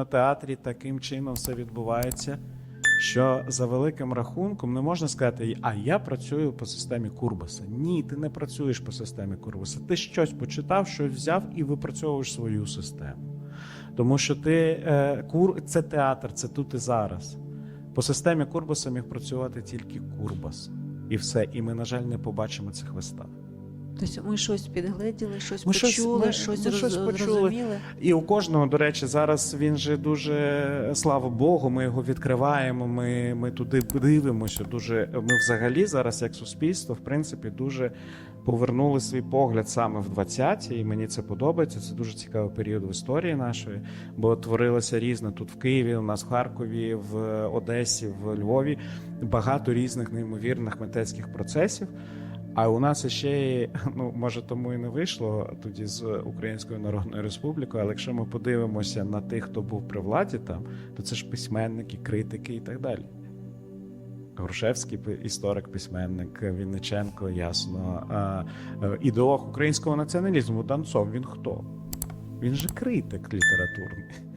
на театрі таким чином все відбувається, що за великим рахунком не можна сказати, а я працюю по системі Курбаса. Ні, ти не працюєш по системі Курбаса. Ти щось почитав, щось взяв і випрацьовуєш свою систему. Тому що ти е, кур це театр, це тут і зараз. По системі Курбаса міг працювати тільки Курбас. І все. І ми, на жаль, не побачимо цих вистав. Тобто ми щось підгледіли, щось Ми щось- почули, ми- щось, ми роз- щось почули. зрозуміли. І у кожного, до речі, зараз він же дуже слава Богу. Ми його відкриваємо. Ми, ми туди дивимося. Дуже ми взагалі зараз, як суспільство, в принципі, дуже повернули свій погляд саме в 20-ті, і мені це подобається. Це дуже цікавий період в історії нашої, бо творилося різне тут в Києві, у нас в Харкові, в Одесі, в Львові. Багато різних неймовірних митецьких процесів. А у нас ще ну може тому і не вийшло тоді з Українською Народною Республікою, але якщо ми подивимося на тих, хто був при владі там, то це ж письменники, критики і так далі. Грушевський історик, письменник, Вінниченко, ясно. Е, ідеолог українського націоналізму Данцов. Він хто? Він же критик літературний.